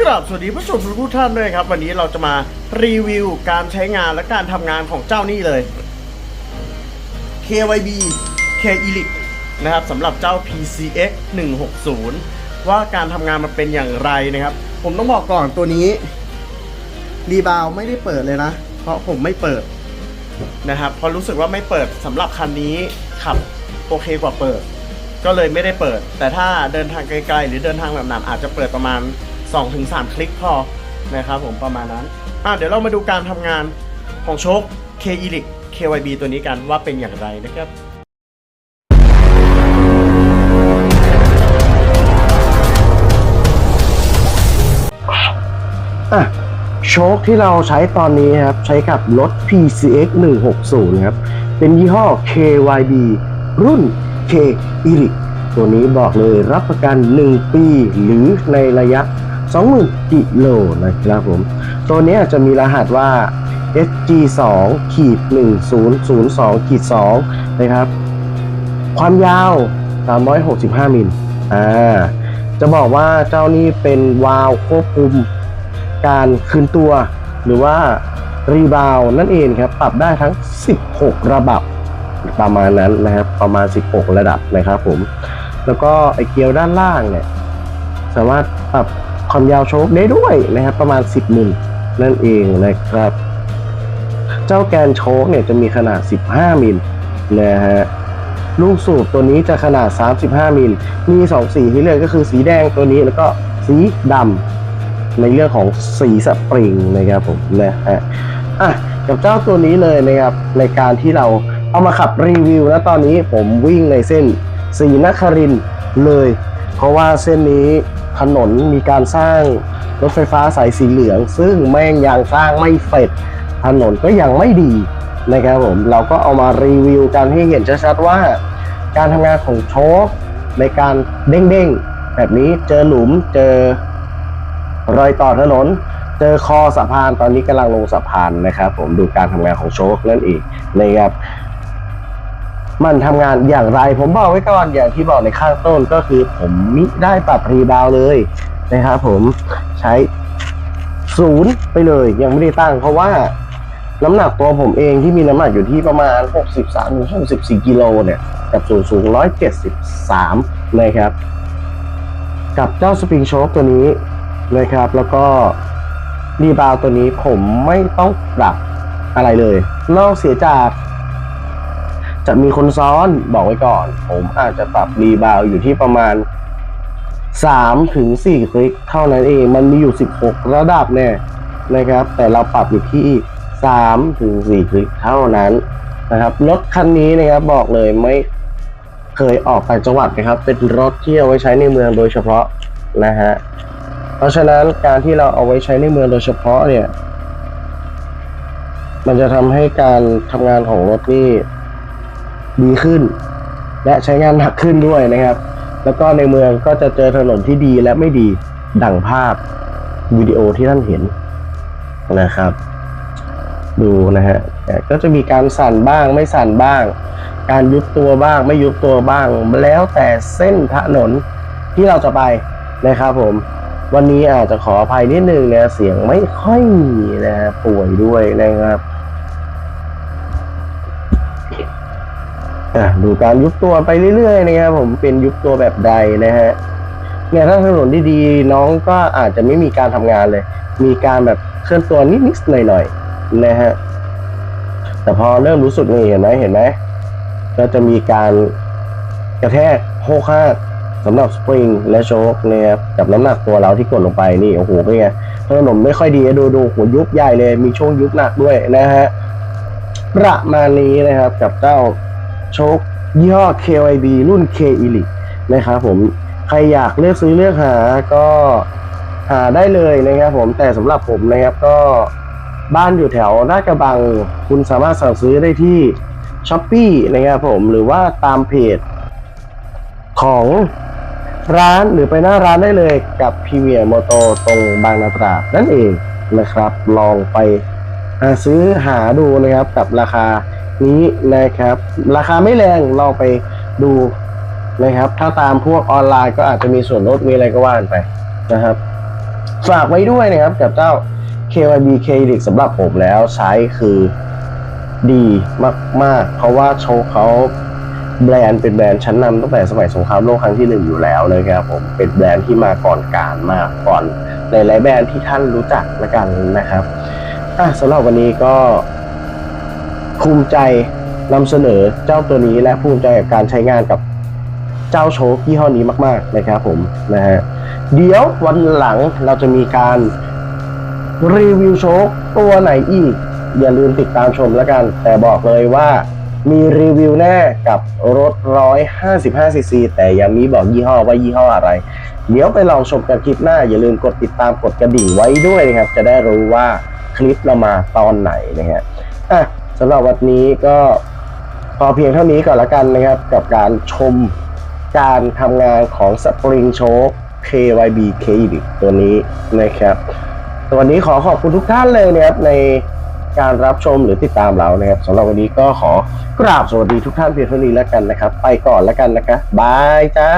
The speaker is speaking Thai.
กราบสวัสดีผู้ชมทุกท่านด้วยครับ วันนี้เราจะมารีวิวการใช้งานและการทำงานของเจ้านี่เลย KYB K e l i c นะครับสำหรับเจ้า PCX 160 ว่าการทำงานมันเป็นอย่างไรนะครับ ผมต้องบอกก่อนตัวนี้รีบาวไม่ได้เปิดเลยนะ เพราะผมไม่เปิดนะครับเพราะรู้สึกว่าไม่เปิดสำหรับคันนี้ขับโอเคกว่าเปิด ก็เลยไม่ได้เปิด แต่ถ้าเดินทางไกลๆ หรือเดินทางแบบนั้นอาจจะเปิดประมาณ 2-3คลิกพอนะครับผมประมาณนั้นอะเดี๋ยวเรามาดูการทำงานของโชค K e l i c KYB ตัวนี้กันว่าเป็นอย่างไรนะครับอะโชคที่เราใช้ตอนนี้ครับใช้กับรถ PCX 160ครับเป็นยี่ห้อ KYB รุ่น K e l i c ตัวนี้บอกเลยรับประกัน 1 ปีหรือในระยะ 20,000 กิโลนะครับผม ตัวนี้จะมีรหัสว่า SG2 ขีด1002ขีด2นะครับ ความยาว 365 มิลอ่าจะบอกว่าเจ้านี้เป็นวาล์วควบคุมการคืนตัว หรือว่ารีบาวนั่นเองครับ ปรับได้ทั้ง 16 ระดับประมาณนั้นนะครับ ประมาณ 16 ระดับนะครับผม แล้วก็ไอเกียวด้านล่างเนี่ย สามารถปรับ ความยาวโชคได้ด้วยนะครับ ประมาณ 10มิลนั่นเองนะครับ เจ้าแกนโชคเนี่ยจะมีขนาด 15มิลนะฮะลูกสูบตัวนี้จะขนาด 35มิลมี2สีที่เลือกก็คือสีแดงตัวนี้แล้วก็สีดำในเรื่องของสีสปริงนะครับผมนะฮะอะกับเจ้าตัวนี้เลยนะครับในการที่เราเอามาขับรีวิวแล้วตอนนี้ผมวิ่งในเส้นสีนครินเลย เพราะว่าเส้นนี้ ถนนมีการสร้างรถไฟฟ้าสายสีเหลือง ซึ่งแม่งยังสร้างไม่เสร็จถนนก็ยังไม่ดีนะครับผมเราก็เอามารีวิวกันให้เห็นชัดๆว่า การทำงานของโชคในการเด้งๆ แบบนี้เจอหลุมเจอรอยต่อถนน เจอคอสะพานตอนนี้กำลังลงสะพานนะครับ ผมดูการทำงานของโชคนั่นเองนะครับ มันทำงานอย่างไร ผมบอกไว้ก่อนอย่างที่บอกในข้างต้นก็คือ ผมมิได้ปรับรีบาวเลยนะครับผมใช้ศูนย์ไปเลย ยังไม่ได้ตั้ง เพราะว่าน้ำหนักตัวผมเองที่มีน้ำหนักอยู่ที่ประมาณ 63ถึง64กิโลเนี่ย กับสูงสูง 173 นะครับ กับเจ้าสปริงโชคตัวนี้นะครับ แล้วก็รีบาวตัวนี้ผมไม่ต้องปรับอะไรเลย นอกเสียจาก จะมีคนซ้อนบอกไว้ก่อน ผมอาจจะปรับรีบาวด์อยู่ที่ประมาณ 3 ถึง 4 คลิกเท่านั้นเอง มันมีอยู่ 16 ระดับเนี่ยนะครับ แต่เราปรับอยู่ที่ 3 ถึง 4 คลิกเท่านั้นนะครับ รถคันนี้นะครับบอกเลยไม่เคยออกต่างจังหวัดนะครับ เป็นรถที่เอาไว้ใช้ในเมืองโดยเฉพาะนะฮะ เพราะฉะนั้นการที่เราเอาไว้ใช้ในเมืองโดยเฉพาะเนี่ย มันจะทำให้การทำงานของรถนี่ ดีขึ้น และใช้งานหนักขึ้นด้วยนะครับ แล้วก็ในเมืองก็จะเจอถนนที่ดีและไม่ดีดังภาพวิดีโอที่ท่านเห็นนะครับ ดูนะฮะก็จะมีการสั่นบ้างไม่สั่นบ้าง การยุบตัวบ้างไม่ยุบตัวบ้าง แล้วแต่เส้นถนนที่เราจะไปนะครับผมวันนี้อาจจะขออภัยนิดนึงนะเสียงไม่ค่อยมีนะป่วยด้วยนะครับ อะดูการยุบตัวไปเรื่อยๆนะครับผมเป็นยุบตัวแบบใดนะฮะเนี่ยถ้าถนนดีๆน้องก็อาจจะไม่มีการทำงานเลย มีการแบบเคลื่อนตัวนิดๆหน่อยๆนะฮะแต่พอเริ่มรู้สึกนี่เห็นไหมเห็นไหมก็จะมีการกระแทกโคกห้าสำหรับสปริงและโชคนะครับกับน้ำหนักตัวเราที่กดลงไปนี่โอ้โหเป็นไงถนนไม่ค่อยดีดูดูหัวยุบใหญ่เลย มีช่วงยุบหนักด้วยนะฮะประมาณนี้นะครับกับเจ้า โชคยี่ห้อ KYB รุ่น K Elite นะครับผมใครอยากเลือกซื้อเลือกหาก็หาได้เลยนะครับผมแต่สำหรับผมนะครับก็บ้านอยู่แถวลาดกระบัง คุณสามารถสั่งซื้อได้ที่ s h อ p e e นะครับผมหรือว่าตามเพจ ของร้านหรือไปหน้าร้านได้เลยกับพ r เมีย r โมโตตรงบางนาตราดนั่นเองนะครับ ลองไปหาซื้อหาดูนะครับกับราคา นี้นะครับ ราคาไม่แรงลองไปดูนะครับ ถ้าตามพวกออนไลน์ก็อาจจะมีส่วนลดมีอะไรก็ว่านไปนะครับ ฝากไว้ด้วยนะครับกับเจ้า KYB k e r i c สำหรับผมแล้วใช้คือดีมาก ๆ เพราะว่าโชว์เขาแบรนด์เป็นแบรนด์ชั้นนำตั้งแต่สมัยสงครามโลกครั้งที่หนึ่งอยู่แล้วนะครับผมเป็นแบรนด์ที่มาก่อนการมากก่อนหลายๆแบรนด์ที่ท่านรู้จักละกันนะครับอะสำหรับวันนี้ก็ ภูมิใจนำเสนอเจ้าตัวนี้และภูมิใจกับการใช้งานกับเจ้าโชคยี่ห้อนี้มาก ๆ นะครับผมนะฮะเดี๋ยววันหลังเราจะมีการรีวิวโชคตัวไหนอีก อย่าลืมติดตามชมแล้วกัน แต่บอกเลยว่ามีรีวิวแน่กับรถ 155 ซีซี แต่ยังมีบอกยี่ห้อว่ายี่ห้ออะไร เดี๋ยวไปลองชมกันคลิปหน้า อย่าลืมกดติดตามกดกระดิ่งไว้ด้วยนะครับ จะได้รู้ว่าคลิปเรามาตอนไหนนะฮะอะ สำหรับวันนี้ก็พอเพียงเท่านี้ก่อนละกันนะครับ กับการชมการทำงานของ Spring Choke KYB k e d ตัวนี้นะครับวันนี้ขอขอบคุณทุกท่านเลยนะครับในการรับชมหรือติดตามเรานะครับสำหรับวันนี้ก็ขอกราบสวัสดีทุกท่านเพียงเท่านี้แล้วกันนะครับ ไปก่อนแล้วกันนะครับบายจ้า